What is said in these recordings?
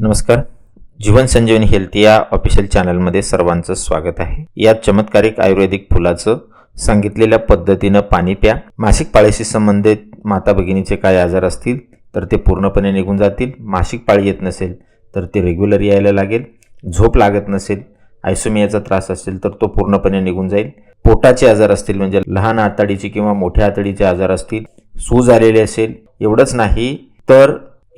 नमस्कार. जीवन संजीवनी हेल्थ या ऑफिशियल चॅनलमध्ये सर्वांचं स्वागत आहे. या चमत्कारिक आयुर्वेदिक फुलाचं सांगितलेल्या पद्धतीनं पाणी प्या. मासिक पाळीशी संबंधित माता भगिनीचे काय आजार असतील तर ते पूर्णपणे निघून जातील. मासिक पाळी येत नसेल तर ते रेग्युलर यायला लागेल. झोप लागत नसेल आयसोमियाचा त्रास असेल तर तो पूर्णपणे निघून जाईल. पोटाचे आजार असतील म्हणजे लहान आतडीचे किंवा मोठ्या आतडीचे आजार असतील सूज आलेले असेल एवढंच नाही तर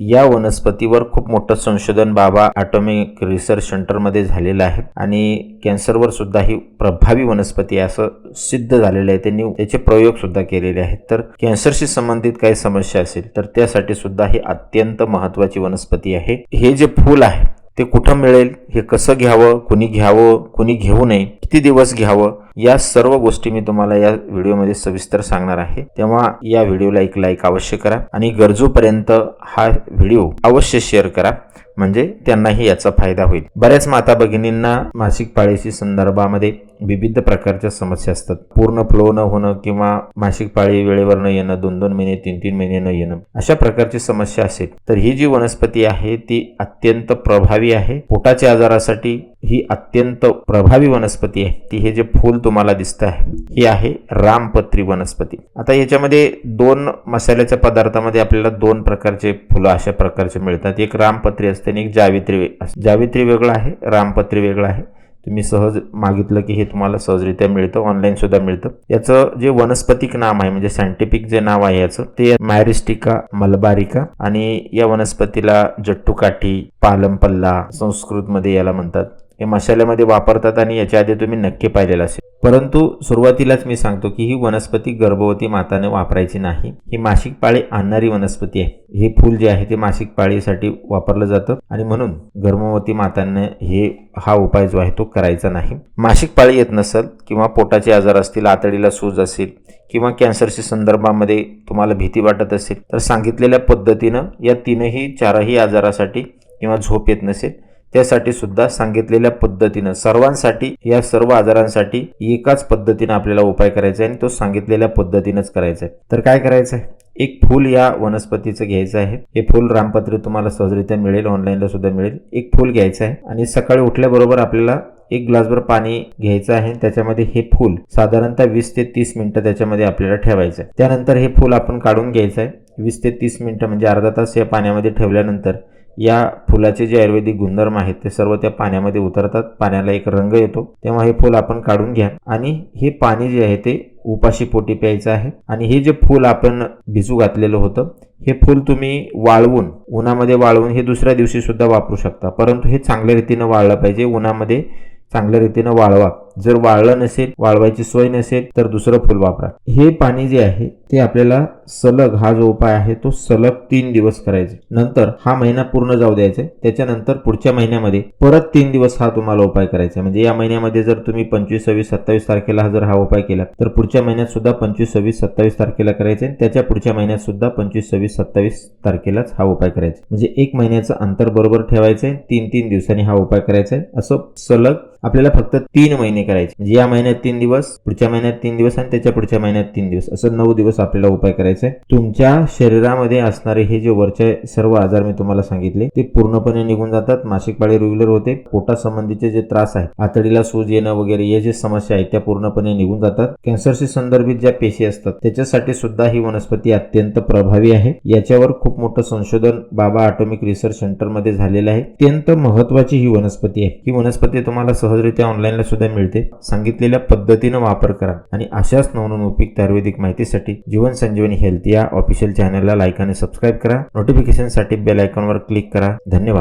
या वनस्पतीवर खूप मोठं संशोधन बाबा ॲटॉमिक रिसर्च सेंटरमध्ये झालेलं आहे. आणि कॅन्सरवर सुद्धा ही प्रभावी वनस्पती आहे असं सिद्ध झालेलं आहे. त्यांनी त्याचे प्रयोग सुद्धा केलेले आहेत. तर कॅन्सरशी संबंधित काही समस्या असेल तर त्यासाठी सुद्धा ही अत्यंत महत्त्वाची वनस्पती आहे. हे जे फूल आहे ते कुठं मिळेल? हे कसं घ्यावं? कुणी घ्यावं? कुणी घेऊ नये? किती दिवस घ्यावं? या सर्व गोष्टी मी तुम्हाला या व्हिडिओमध्ये सविस्तर सांगणार आहे. तेव्हा या व्हिडिओला एक लाईक अवश्य करा आणि गरजूपर्यंत हा व्हिडिओ अवश्य शेअर करा. म्हणजे त्यांनाही याचा फायदा होईल. बऱ्याच माता भगिनींना मासिक पाळीशी संदर्भामध्ये विविध प्रकारच्या समस्या असतात. पूर्ण फ्लो न होणं किंवा मासिक पाळी वेळेवर न येणं दोन दोन महिने तीन तीन महिने न येणं अशा प्रकारची समस्या असेल तर ही जी वनस्पती आहे ती अत्यंत प्रभावी आहे. पोटाच्या आजारासाठी ही अत्यंत प्रभावी वनस्पती आहे. ती हे जे फूल तुम्हाला दिसतं आहे ही आहे रामपत्री वनस्पती. आता याच्यामध्ये दोन मसाल्याच्या पदार्थामध्ये आपल्याला दोन प्रकारचे फुलं अशा प्रकारचे मिळतात. एक रामपत्री असते आणि एक जावित्री वे- जावित्री वेगळं आहे रामपत्री वेगळं आहे. तुम्ही सहज मागितलं की हे तुम्हाला सहजरित्या मिळतं ऑनलाईन सुद्धा मिळतं. याचं जे वनस्पतिक नाम आहे म्हणजे सायंटिफिक जे नाव आहे याचं ते मॅरिस्टिका मलबारिका आणि या वनस्पतीला जट्टूकाठी पालमपल्ला संस्कृतमध्ये याला म्हणतात. हे मसाल्यामध्ये वापरतात आणि याच्या आधी तुम्ही नक्की पाहिलेलं असेल. परंतु सुरुवातीलाच मी सांगतो की ही वनस्पती गर्भवती माताने वापरायची नाही. ही मासिक पाळी आणणारी वनस्पती आहे. हे फूल जे आहे ते मासिक पाळीसाठी वापरलं जातं आणि म्हणून गर्भवती मातांना हे हा उपाय जो आहे तो करायचा नाही. मासिक पाळी येत नसेल किंवा पोटाचे आजार असतील आतडीला सूज असेल किंवा कॅन्सरच्या संदर्भामध्ये तुम्हाला भीती वाटत असेल तर सांगितलेल्या पद्धतीनं या तीनही चारही आजारासाठी किंवा झोप येत नसेल त्यासाठी सुद्धा सांगितलेल्या पद्धतीनं सर्वांसाठी या सर्व आजारांसाठी एकाच पद्धतीनं आपल्याला उपाय करायचा आहे आणि तो सांगितलेल्या पद्धतीनंच करायचा आहे. तर काय करायचं आहे? एक फूल या वनस्पतीचं घ्यायचं आहे. हे फूल रामपत्री तुम्हाला सहजरित्या मिळेल ऑनलाईनला सुद्धा मिळेल. एक फूल घ्यायचं आहे आणि सकाळी उठल्याबरोबर आपल्याला एक ग्लासभर पाणी घ्यायचं आहे. त्याच्यामध्ये हे फूल साधारणतः वीस ते तीस मिनिटं त्याच्यामध्ये आपल्याला ठेवायचं आहे. त्यानंतर हे फूल आपण काढून घ्यायचं आहे. वीस ते तीस मिनिटं म्हणजे अर्धा तास या पाण्यामध्ये ठेवल्यानंतर या फुलाचे जे आयुर्वेदिक गुणधर्म आहेत ते सर्व त्या पाण्यामध्ये उतरतात. पाण्याला एक रंग येतो. तेव्हा हे फूल आपण काढून घ्या. आणि हे पाणी जे आहे ते उपाशी पोटी प्यायचं आहे. आणि हे जे फूल आपण भिजू घातलेलं होतं हे फूल तुम्ही वाळवून उन्हामध्ये वाळवून हे दुसऱ्या दिवशी सुद्धा वापरू शकता. परंतु हे चांगल्या रीतीनं वाळलं पाहिजे. उन्हामध्ये चांगल्या रीतीनं वाळवा. जर वाळलं नसेल वाळवायची सोय नसेल तर दुसरं फूल वापरा. हे पाणी जे आहे ते आपल्याला सलग हा जो उपाय आहे तो सलग तीन दिवस करायचे. नंतर हा महिना पूर्ण जाऊ द्यायचा. त्याच्यानंतर पुढच्या महिन्यामध्ये परत तीन दिवस हा तुम्हाला उपाय करायचा म्हणजे या महिन्यामध्ये जर तुम्ही पंचवीस सव्वीस सत्तावीस तारखेला जर हा उपाय केला तर पुढच्या महिन्यात सुद्धा पंचवीस सव्वीस सत्तावीस तारखेला करायचे त्याच्या पुढच्या महिन्यात सुद्धा पंचवीस सव्वीस सत्तावीस तारखेलाच हा उपाय करायचा. म्हणजे एक महिन्याचं अंतर बरोबर ठेवायचं आहे तीन तीन दिवसांनी हा उपाय करायचा आहे. असं सलग आपल्याला फक्त तीन महिने करायचे. म्हणजे या महिन्यात तीन दिवस पुढच्या महिन्यात तीन दिवस आणि त्याच्या पुढच्या महिन्यात तीन दिवस. असं नऊ दिवस आपल्याला उपाय करायचा. आहे तुमच्या शरीरामध्ये असणारे हे जे वरचे सर्व आजार मी तुम्हाला सांगितले ते पूर्णपणे निघून जातात. मासिक पाळी रेग्युलर होते. पोटासंबंधीचे जे त्रास आहेत आतडीला सूज येणं वगैरे या जे समस्या आहेत त्या पूर्णपणे निघून जातात. कॅन्सरशी संदर्भित ज्या पेशी असतात त्याच्यासाठी सुद्धा ही वनस्पती अत्यंत प्रभावी आहे. याच्यावर खूप मोठं संशोधन बाबा ऑटोमिक रिसर्च सेंटरमध्ये झालेलं आहे. अत्यंत महत्वाची ही वनस्पती आहे. ही वनस्पती तुम्हाला सहजरित्या ऑनलाईनला सुद्धा मिळते. मिळते सांगितलेल्या पद्धतीनं वापर करा आणि अशाच नवनवीन उपयुक्त आयुर्वेदिक माहितीसाठी जीवन संजीवनी हेल्थ या ऑफिशियल चॅनलला लाईक आणि सबस्क्राईब करा. नोटिफिकेशनसाठी बेल आयकॉनवर क्लिक करा. धन्यवाद.